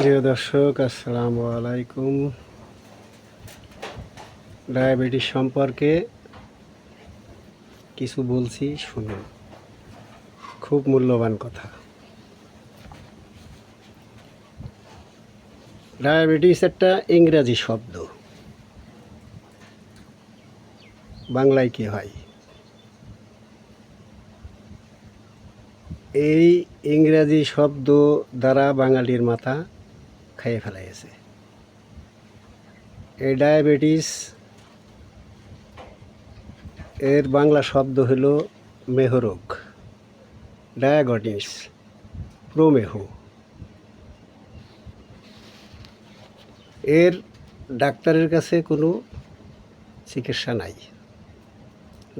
প্রিয় দর্শক, আসসালামু আলাইকুম। ডায়াবেটিস সম্পর্কে কিছু বলছি, শুনুন। খুব মূল্যবান কথা। ডায়াবেটিস একটা ইংরাজি শব্দ। বাংলায় কি হয়? এই ইংরাজি শব্দ দ্বারা বাঙালির মাথা খেয়ে ফেলাইছে। এই ডায়াবেটিস, এর বাংলা শব্দ হলো মেহরোগ ডায়াগটিস, প্রমেহ। এর ডাক্তারের কাছে কোনো চিকিৎসা নাই।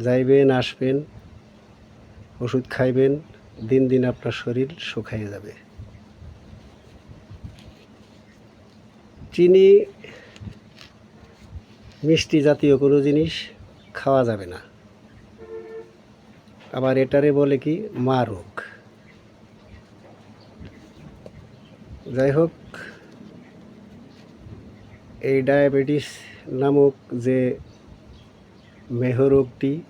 যাইবেন, আসবেন, ওষুধ খাইবেন, দিন দিন আপনার শরীর শুকাইয়ে যাবে। চিনি, মিষ্টি জাতীয় কোনো জিনিস খাওয়া যাবে না। আবার এটারে বলে কি, মা রোগ। যাই হোক, এই ডায়াবেটিস নামক যে মেহ রোগটি,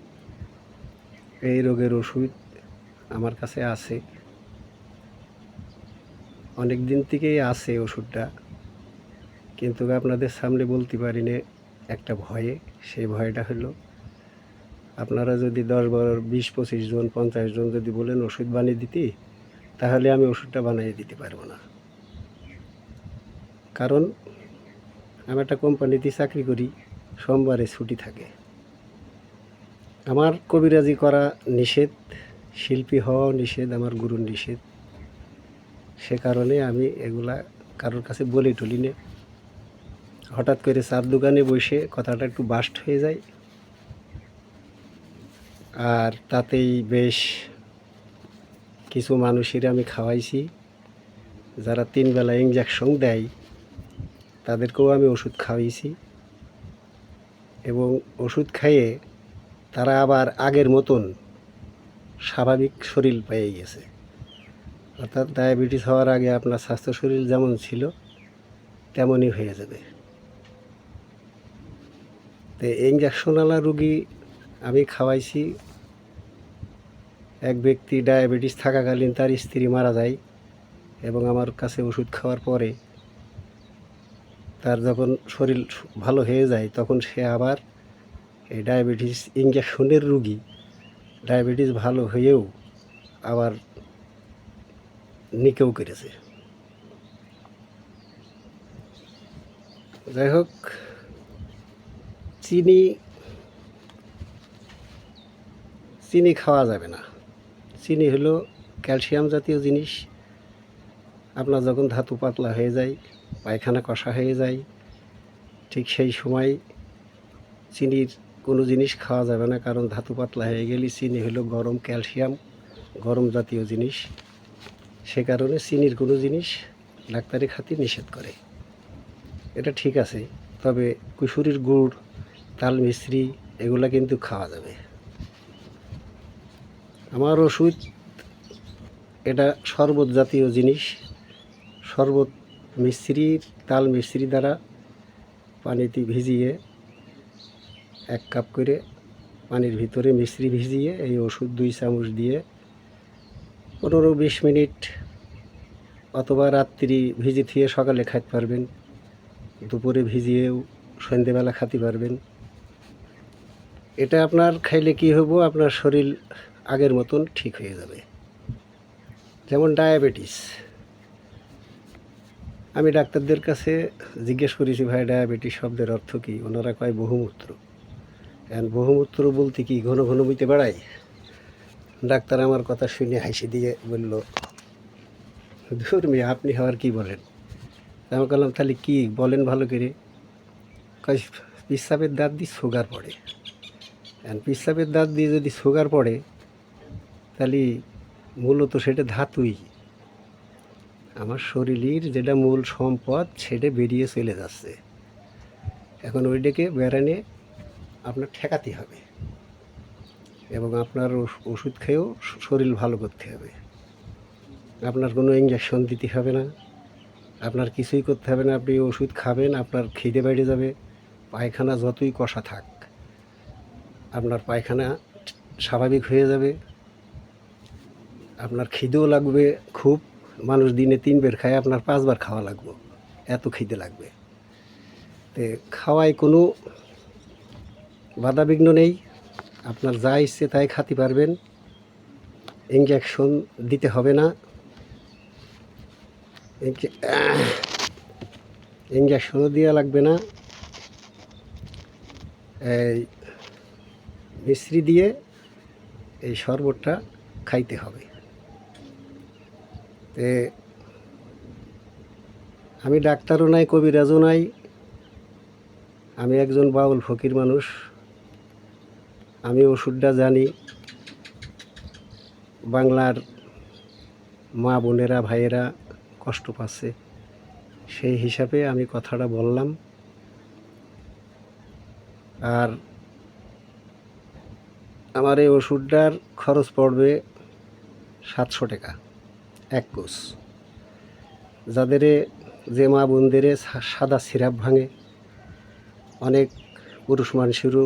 এই রোগের ওষুধ আমার কাছে আছে। অনেক দিন থেকেই আছে ওষুধটা। কিন্তু আপনাদের সামনে বলতে পারি না একটা ভয়ে। সেই ভয়টা হলো, আপনারা যদি দশ বারো, বিশ, পঁচিশ জন, পঞ্চাশ জন যদি বলেন ওষুধ বানিয়ে দিতে, তাহলে আমি ওষুধটা বানিয়ে দিতে পারব না। কারণ আমি একটা কোম্পানিতে চাকরি করি, সোমবারে ছুটি থাকে। আমার কবিরাজি করা নিষেধ, শিল্পী হওয়া নিষেধ, আমার গুরুর নিষেধ। সে কারণে আমি এগুলা কারোর কাছে বলে টুলি নে হঠাৎ করে চার দোকানে বসে কথাটা একটু বাস্ট হয়ে যায়। আর তাতেই বেশ কিছু মানুষের আমি খাওয়াইছি, যারা তিন বেলা ইঞ্জেকশন দেয়, তাদেরকেও আমি ওষুধ খাওয়াইছি এবং ওষুধ খাইয়ে তারা আবার আগের মতন স্বাভাবিক শরীর পেয়ে গেছে। অর্থাৎ ডায়াবেটিস হওয়ার আগে আপনার স্বাস্থ্য শরীর যেমন ছিল, তেমনই হয়ে যাবে। তো ইঞ্জেকশনওয়ালা রুগী আমি খাওয়াইছি। এক ব্যক্তি ডায়াবেটিস থাকাকালীন তার স্ত্রী মারা যায় এবং আমার কাছে ওষুধ খাওয়ার পরে তার যখন শরীর ভালো হয়ে যায় তখন সে আবার এই ডায়াবেটিস ইঞ্জেকশনের রুগী। ডায়াবেটিস ভালো হয়েও আবার নিকেও করেছে। যাই হোক চিনি চিনি খাওয়া যাবে না। চিনি হলো ক্যালসিয়াম জাতীয় জিনিস। আপনার যখন ধাতু পাতলা হয়ে যায়, পায়খানা কষা হয়ে যায়, ঠিক সেই সময় চিনির কোনো জিনিস খাওয়া যাবে না, কারণ ধাতু পাতলা হয়ে গেলে চিনি হলো গরম ক্যালসিয়াম, গরম জাতীয় জিনিস। সে কারণে চিনির কোনো জিনিস ডাক্তারি খাতি নিষেধ করে। এটা ঠিক আছে, তবে কুসুরির গুড় তাল মিশ্রি এগুলো কিন্তু খাওয়া যাবে। আমার ওষুধ, এটা শরবত জাতীয় জিনিস। শরবত মিশ্রির তাল মিশ্রি দ্বারা পানিতে ভিজিয়ে এক কাপ করে পানির ভিতরে মিশ্রি ভিজিয়ে এই ওষুধ দুই চামচ দিয়ে পনেরো বিশ মিনিট অথবা রাত্রি ভিজি থিয়ে সকালে খাইতে পারবেন। দুপুরে ভিজিয়েও সন্ধেবেলা খাতে পারবেন। এটা আপনার খাইলে কি হব আপনার শরীর আগের মতন ঠিক হয়ে যাবে। যেমন ডায়াবেটিস। আমি ডাক্তারদের কাছে জিজ্ঞেস করেছি, ভাই, ডায়াবেটিস শব্দের অর্থ কী? ওনারা কয়, বহুমূত্র। এখন বহুমূত্র বলতে কি ঘন ঘন বইতে বেড়াই ডাক্তার আমার কথা শুনে হাসি দিয়ে বলল, ধুর মেয়ে, আপনি হওয়ার কি বলেন? আমি বললাম, তাহলে কি বলেন ভালো করে? কয়, পিসাবের দাঁত দিয়ে সুগার পড়ে। এখন পিসাবের দাঁত দিয়ে যদি সুগার পড়ে, তাহলে মূলত সেটা ধাতুই। আমার শরীরের যেটা মূল সম্পদ, সেটা বেরিয়ে চলে যাচ্ছে। এখন ওইটাকে বেড়ানে আপনার ঠেকাতে হবে। এবং আপনার ওষ- ওষুধ খেয়েও শরীর ভালো করতে হবে। আপনার কোনো ইঞ্জেকশন দিতে হবে না। আপনার কিছুই করতে হবে না। আপনি ওষুধ খাবেন, আপনার খিদে বেড়ে যাবে। পায়খানা যতই কষা থাক। আপনার পায়খানা স্বাভাবিক হয়ে যাবে। আপনার খিদেও লাগবে খুব। মানুষ দিনে তিন বের খায়, আপনার পাঁচবার খাওয়া লাগবে। এত খিদে লাগবে। তে খাওয়ায় কোনো বাধাবিঘ্ন নেই। আপনার যা ইচ্ছে তাই খাতে পারবেন। ইঞ্জেকশন দিতে হবে না। ইঞ্জেকশনও দেওয়া লাগবে না। এই মিশ্রি দিয়ে এই শরবতটা খাইতে হবে। তে আমি ডাক্তারও নাই, কবিরাজও নাই। আমি একজন বাউল ফকির মানুষ। আমি ওষুধটা জানি। বাংলার মা বোনেরা, ভাইয়েরা কষ্ট পাচ্ছে। সেই হিসাবে আমি কথাটা বললাম। আর আমার এই ওষুধটার খরচ পড়বে সাতশো টাকা, এক কোষ। যাদের যে মা বোনদের সাদা সিরাপ ভাঙে, অনেক পুরুষ মানুষেরও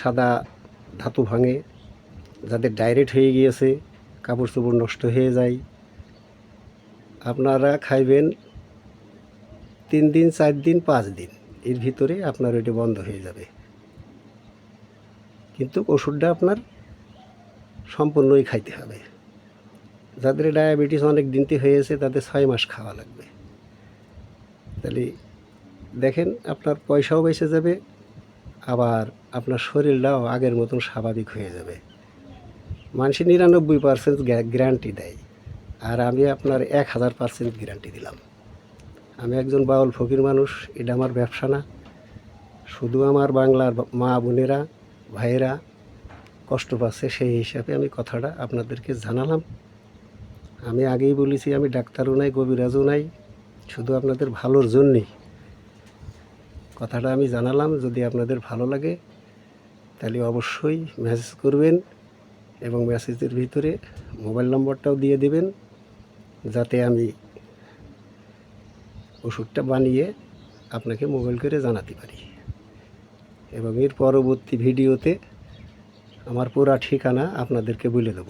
সাদা ধাতু ভাঙে, যাদের ডাইরেক্ট হয়ে গিয়েছে কাপড় চোপড় নষ্ট হয়ে যায়, আপনারা খাইবেন তিন দিন, চার দিন, পাঁচ দিন, এর ভিতরে আপনার ওইটা বন্ধ হয়ে যাবে। কিন্তু ওষুধটা আপনার সম্পূর্ণই খাইতে হবে। যাদের ডায়াবেটিস অনেক দিনতে হয়েছে তাদের ছয় মাস খাওয়া লাগবে। তাহলে দেখেন, আপনার পয়সাও বেঁচে যাবে, আবার আপনার শরীরটাও আগের মতন স্বাভাবিক হয়ে যাবে। মানুষ নিরানব্বই পার্সেন্ট গ্যারান্টি দেয়, আর আমি আপনার এক হাজার পার্সেন্ট গ্যারান্টি দিলাম। আমি একজন বাউল ফকির মানুষ, এটা আমার ব্যবসা না। শুধু আমার বাংলার মা বোনেরা ভাইয়েরা কষ্ট পাচ্ছে সেই হিসাবে আমি কথাটা আপনাদেরকে জানালাম। আমি আগেই বলেছি, আমি ডাক্তারও নাই, কবিরাজও নাই, শুধু আপনাদের ভালোর জন্যেই। কথাটা আমি জানালাম, যদি আপনাদের ভালো লাগে, তাহলে অবশ্যই মেসেজ করবেন এবং মেসেজের ভিতরে মোবাইল নম্বরটাও দিয়ে দেবেন, যাতে আমি ওষুধটা বানিয়ে আপনাকে মোবাইল করে জানাতে পারি। এবং এর পরবর্তী ভিডিওতে আমার পুরা ঠিকানা আপনাদেরকে বলে দেব।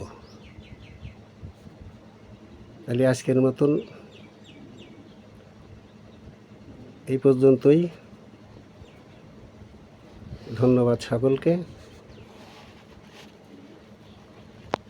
তাহলে আজকের মতন এই পর্যন্তই। ধন্যবাদ সকলকে।